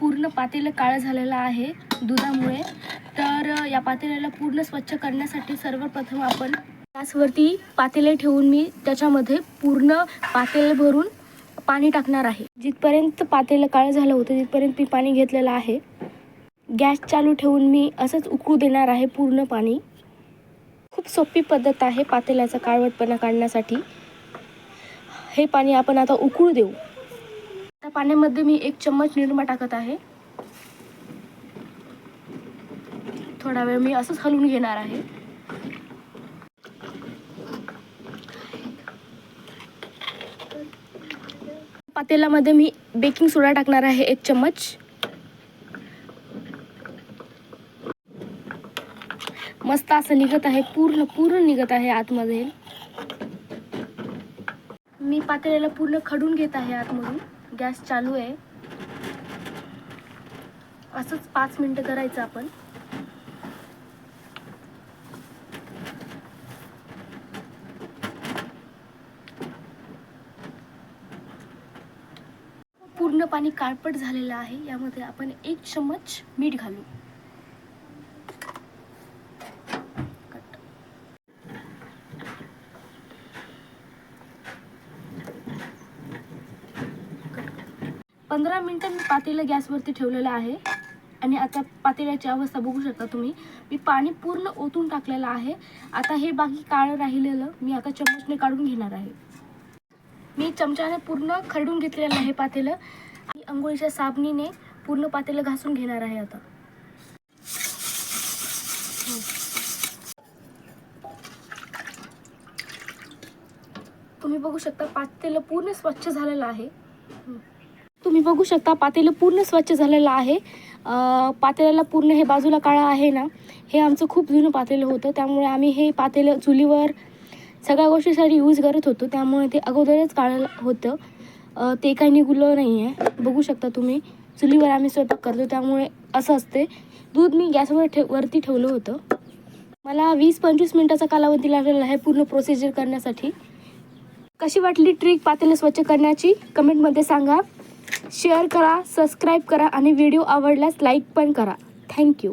पूर्ण पातेलं काळं झालेलं आहे दुधामुळे. तर या पातेल्याला पूर्ण स्वच्छ करण्यासाठी सर्वप्रथम आपण गॅसवरती पातेले ठेवून मी त्याच्यामध्ये पूर्ण पातेले भरून पाणी टाकणार आहे. जिथपर्यंत पातेलं काळं झालं होतं तिथपर्यंत मी पाणी घेतलेलं आहे. गॅस चालू ठेवून मी असंच उकळू देणार आहे पूर्ण पाणी. खूप सोपी पद्धत आहे पातेल्याचा काळवटपणा काढण्यासाठी. हे पाणी आपण आता उकळू देऊ. पाण्यामध्ये मी एक चम्मच निरमा टाकत आहे. थोडा वेळ मी असंच हलवून घेणार आहे. पातेल्यामध्ये मी बेकिंग सोडा टाकणार आहे एक चम्मच. मस्त असं निघत आहे पूर्ण पूर्ण निघत आहे आतमध्ये. मी पातेल्याला पूर्ण खडून घेत आहे आतमधून. गॅस चालू आहे. असंच पाच मिनटं करायचं आपण. पूर्ण पाणी काळपट झालेलं आहे. यामध्ये आपण एक चम्मच मीठ घालू. पंधरा मिनटं मी पातेलं गॅसवरती ठेवलेलं आहे. आणि आता पातेल्याची अवस्था बघू शकता तुम्ही. मी पाणी पूर्ण ओतून टाकलेलं आहे. आता हे बाकी काळं राहिलेलं मी आता चमचने काढून घेणार आहे. मी चमच्याने पूर्ण खरडून घेतलेलं आहे पातेलं. आणि अंघोळीच्या साबणीने पूर्ण पातेलं घासून घेणार आहे आता. तुम्ही बघू शकता पातेलं पूर्ण स्वच्छ झालेलं आहे. तुम्ही बघू शकता पातेलं पूर्ण स्वच्छ झालेलं आहे. पातेल्याला पूर्ण हे बाजूला काळा आहे ना हे आमचं खूप जुनं पातेलं होतं. त्यामुळे आम्ही हे पातेलं चुलीवर सगळ्या गोष्टीसाठी यूज करत होतो. त्यामुळे ते अगोदरच काळं होतं. ते काही निघलं नाही आहे बघू शकता तुम्ही चुलीवर आम्ही स्वयंपाक करतो. त्यामुळे असं असते. दूध मी गॅसवर ठेव वरती ठेवलं होतं. मला वीस पंचवीस मिनटाचा कालावधी लागलेला आहे पूर्ण प्रोसिजर करण्यासाठी. कशी वाटली ट्रिक पातेलं स्वच्छ करण्याची? कमेंटमध्ये सांगा. शेअर करा सबस्क्राईब करा आणि व्हिडिओ आवडल्यास लाईक पण करा. थँक्यू